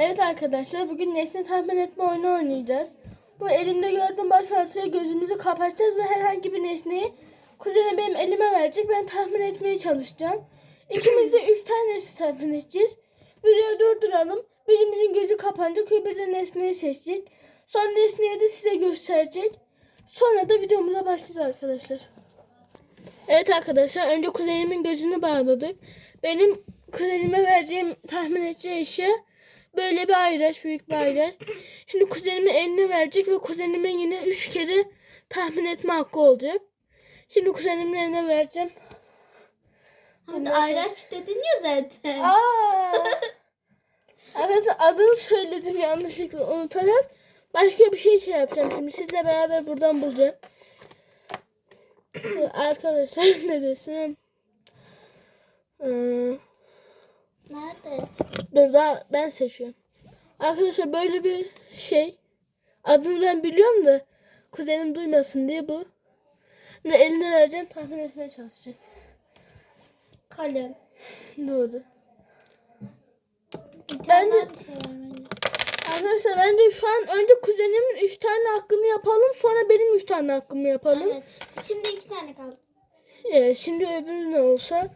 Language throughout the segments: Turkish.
Evet arkadaşlar bugün nesne tahmin etme oyunu oynayacağız. Bu elimde gördüğüm baş gözümüzü kapatacağız ve herhangi bir nesneyi kuzenim benim elime verecek. Ben tahmin etmeye çalışacağım. İkimiz de üç tane nesne tahmin edeceğiz. Videoyu durduralım. Birimizin gözü kapanacak öbürü de nesneyi seçecek. Sonra nesneyi de size gösterecek. Sonra da videomuza başlayacağız arkadaşlar. Evet arkadaşlar önce kuzenimin gözünü bağladık. Benim kuzenime vereceğim tahmin edeceği eşya böyle bir ayraç, büyük bir ayraç. Şimdi kuzenimin eline verecek ve kuzenimin yine üç kere tahmin etme hakkı olacak. Şimdi kuzenimin eline vereceğim. Hadi ayraç dedin ya zaten. Aa! Arkadaşlar adını söyledim yanlışlıkla unutarak. Başka bir şey şey yapacağım şimdi. Sizle beraber buradan bulacağım. Arkadaşlar ne desem. Ee, Nerede? Dur daha ben seçiyorum. Arkadaşlar böyle bir şey. Adını ben biliyorum da kuzenim duymasın diye bu. Şimdi eline vereceğim tahmin etmeye çalışacak. Kalem. Doğru. Bir Bence- bir şey. Arkadaşlar bence şu an önce kuzenimin 3 tane hakkını yapalım sonra benim 3 tane hakkımı yapalım. Evet. Şimdi iki tane kaldı. Evet, şimdi öbürü ne olsa.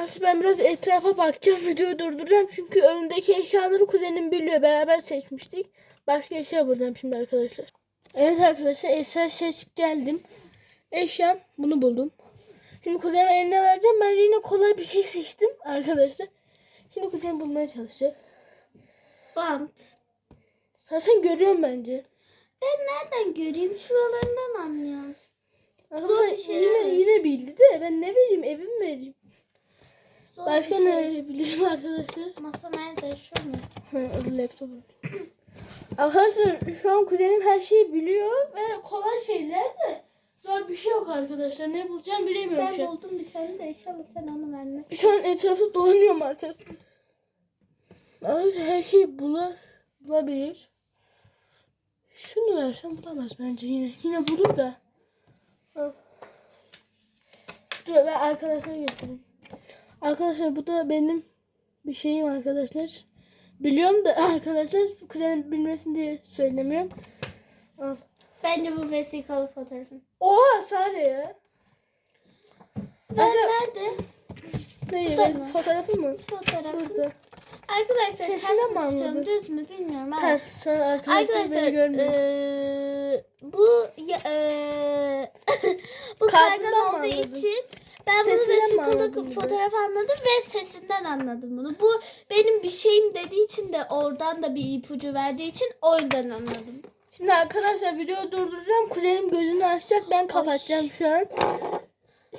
Aslında ben biraz etrafa bakacağım videoyu durduracağım çünkü önündeki eşyaları kuzenim biliyor beraber seçmiştik. Başka eşya bulacağım şimdi arkadaşlar. Evet arkadaşlar eşya seçip geldim. Eşyam bunu buldum. Şimdi kuzenim eline vereceğim. Bence yine kolay bir şey seçtim arkadaşlar. Şimdi kuzenim bulmaya çalışacak. Bant. Zaten görüyorum bence. Ben nereden göreyim? Şuralarından anlıyorum. Arkadaşlar bir şeyler yine, yine bildi de ben ne bileyim evim mi vereyim. Zor Başka bir ne şey. verebilirim arkadaşlar? Masa nerede? Şu mu? Ha, laptopum. Arkadaşlar şu an kuzenim her şeyi biliyor ve kolay şeyler de zor bir şey yok arkadaşlar. Ne bulacağım bilemiyorum Ben şu an. buldum bir tane de inşallah sen onu vermezsin. Şu an etrafı dolanıyorum arkadaşlar. Arkadaşlar her şeyi bular, bulabilir. Şunu versem bulamaz bence yine. Yine bulur da. Dur ben arkadaşlara göstereyim. Arkadaşlar bu da benim bir şeyim arkadaşlar. Biliyorum da arkadaşlar kuzenim bilmesin diye söylemiyorum. Al. Bence bu vesikalı fotoğrafın. Oha Sare ya. Ben Aslında- nerede? Ne Fotoğraf mı? Fotoğrafı mı? Fotoğrafın. Burada. Arkadaşlar Sesinden ters mi anladın? düz mü bilmiyorum ama. Ters. Sonra arkadaşlar, beni görmüyor. eee, bu ya, eee, bu mı olduğu için ben bunu Sesinden mi anladın vesikalı bir de? fotoğraf anladım ve sesinden anladım bunu. Bu benim bir şeyim dediği için de oradan da bir ipucu verdiği için oradan anladım. Şimdi arkadaşlar videoyu durduracağım. Kuzenim gözünü açacak. Ben kapatacağım şu an.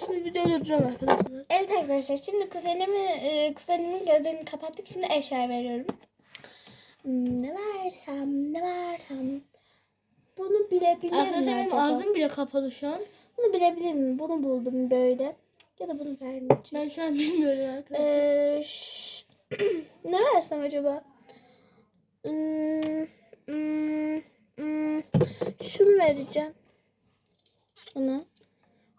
Şimdi videoyu durduracağım arkadaşlar. Evet arkadaşlar şimdi kuzenimi, eee, kuzenimin gözlerini kapattık. Şimdi eşya veriyorum. Hmm, ne versem ne versem. Bunu bilebilir mi Arkadaşlar benim acaba? ağzım bile kapalı şu an. Bunu bilebilir miyim? Bunu buldum böyle. Ya da bunu vermeyeceğim. Ben şu an bilmiyorum arkadaşlar. Ee, ne versem acaba? Hmm, hmm, hmm. Şunu vereceğim. Bunu.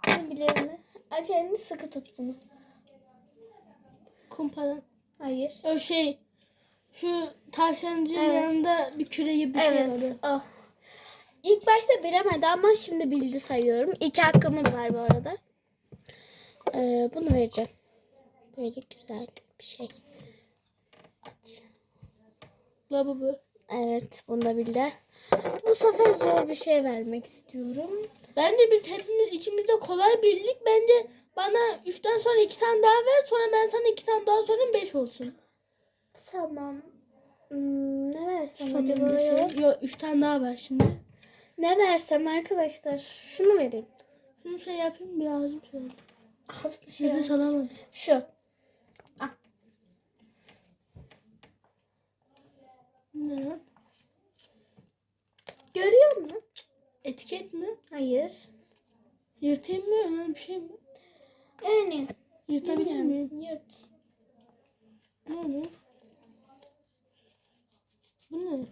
Bunu bilir mi? Aç elini sıkı tut bunu. Kumpara. Hayır. O şey. Şu tavşancının Evet. yanında bir küre gibi bir şey evet. var. Oh. İlk başta bilemedi ama şimdi bildi sayıyorum. İki hakkımız var bu arada. Ee, bunu vereceğim. Böyle güzel bir şey. Aç. Lavabo. Evet, bunu da bildi. Bu sefer zor bir şey vermek istiyorum. Bence biz hepimiz ikimiz de kolay bildik. Bence bana 3'ten sonra 2 tane daha ver. Sonra ben sana 2 tane daha sorayım 5 olsun. Tamam. Hmm, ne versem Sonra acaba şey- Yok 3 tane daha ver şimdi. Ne versem arkadaşlar? Şunu vereyim. Şunu şey yapayım biraz. Şöyle. Az bir şey. Nefes alamadım. Şu. Ne lan? Görüyor musun? Etiket mi? Hayır. Yırtayım mı? Öyle bir şey mi? Yani. Yırtabilir miyim? Yırt. Ne oluyor? Bu ne?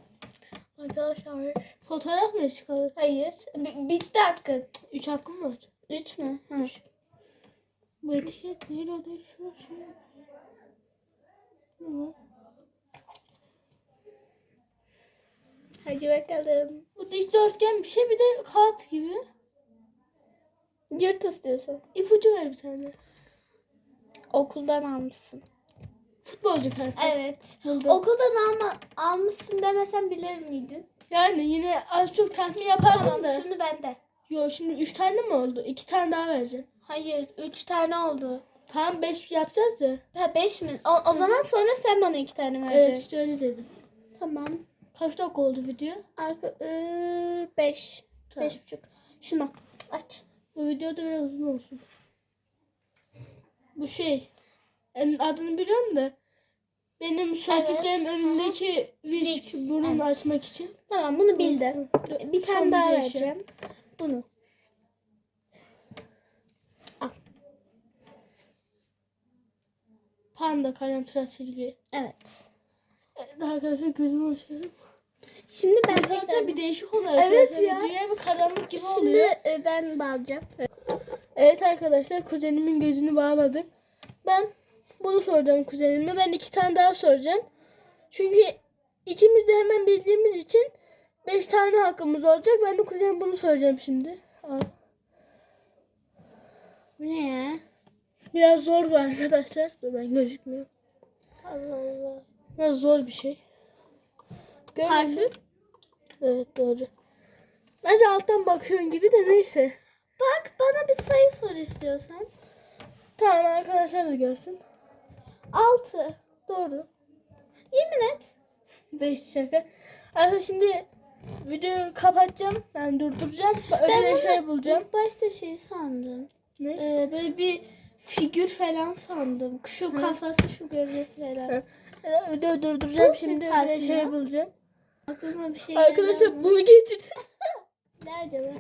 Arkadaşlar. Fotoğraf mı çıkarır? Hayır. B- bitti hakkın. 3 hakkım var. Üç mü? Hı. Bu etiket o değil? Şurası. Ne? Hadi bakalım. Bu dikdörtgen bir şey bir de kağıt gibi. Yırt istiyorsan. İpucu ver bir tane. Okuldan almışsın. Futbolcu kartı. Evet. Buldum. Okuldan alma, almışsın demesen bilir miydin? Yani yine az çok tahmin yapardım Tamam da. şimdi bende. Yo şimdi üç tane mi oldu? İki tane daha vereceğim. Hayır üç tane oldu. Tamam beş yapacağız ya. Ha beş mi? O, o zaman sonra sen bana iki tane Evet vereceksin. işte öyle dedim. Tamam. Kaç dakika oldu video? Arka, ıı, beş. Tamam. Beş buçuk. Şunu aç. Bu video da biraz uzun olsun. Bu şey. en adını biliyorum da. Benim söylediklerimin Evet. önündeki visk burun evet. açmak için. Tamam bunu bildim. Bir tane Son daha vereceğim. Bunu. Panda kalem tıraş silgi. Evet. Evet arkadaşlar gözümü açıyorum. Şimdi ben Arkadaşlar tekrar bir değişik oluyor. Evet arkadaşlar. ya. Dünya bir karanlık gibi Şimdi oluyor. e, ben bağlayacağım. Evet arkadaşlar kuzenimin gözünü bağladık. Ben bunu soracağım kuzenime. Ben iki tane daha soracağım. Çünkü ikimiz de hemen bildiğimiz için beş tane hakkımız olacak. Ben de kuzenim bunu soracağım şimdi. Al. Bu ne ya? Biraz zor bu arkadaşlar. Dur ben gözükmüyorum. Allah Allah. Biraz zor bir şey. Görmüyor? Parfüm. Evet doğru. Bence alttan bakıyorsun gibi de neyse. Bak bana bir sayı sor istiyorsan. Tamam arkadaşlar da görsün. Altı. Doğru. Yemin et. Beş şaka. Arkadaşlar şimdi videoyu kapatacağım. Ben durduracağım. Öbür Ben bunu bulacağım. ilk başta şey sandım. Ne? Ee, böyle bir figür falan sandım. Şu kafası şu gövdesi falan. Ee, Videoyu durduracağım şimdi. bir ya. bulacağım. Aklıma bir şey Arkadaşlar bunu getirdim. Ne acaba?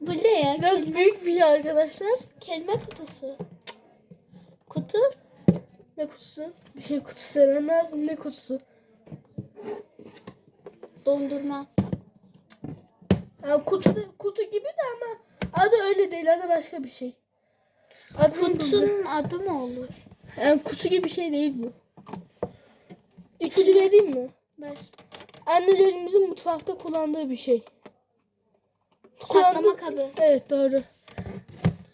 Bu ne ya? Biraz Kelime, büyük bir şey arkadaşlar. kelime kutusu. Kutu? Ne kutusu? Bir şey kutusu demen lazım. Ne kutusu? Dondurma. Yani kutu, kutu gibi de ama adı öyle değil. Adı başka bir şey. Buldum. Kutunun adı mı olur? Yani kutu gibi bir şey değil bu. İpucu vereyim mi? Ver. Annelerimizin mutfakta kullandığı bir şey. Saklama Kullandığı- kabı. Evet doğru.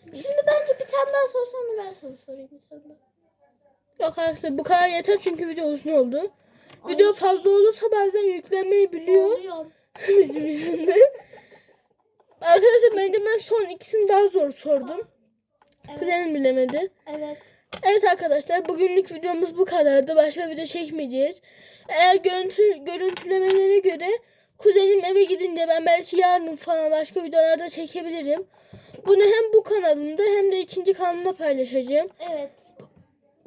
Şimdi bence bir tane daha sorsan da ben sana sorayım daha. Yok arkadaşlar bu kadar yeter çünkü video uzun oldu. Video fazla olursa bazen yüklenmeyi biliyor Oluyor. bizim yüzünden. Arkadaşlar bence ben son ikisini daha zor sordum. Evet. Kuzenim bilemedi. Evet. Evet arkadaşlar bugünlük videomuz bu kadardı. Başka video çekmeyeceğiz. Eğer görüntü, görüntülemelere göre kuzenim eve gidince ben belki yarın falan başka videolarda çekebilirim. Bunu hem bu kanalımda hem de ikinci kanalımda paylaşacağım. Evet.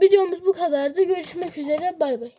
Videomuz bu kadardı. Görüşmek üzere. Bay bay.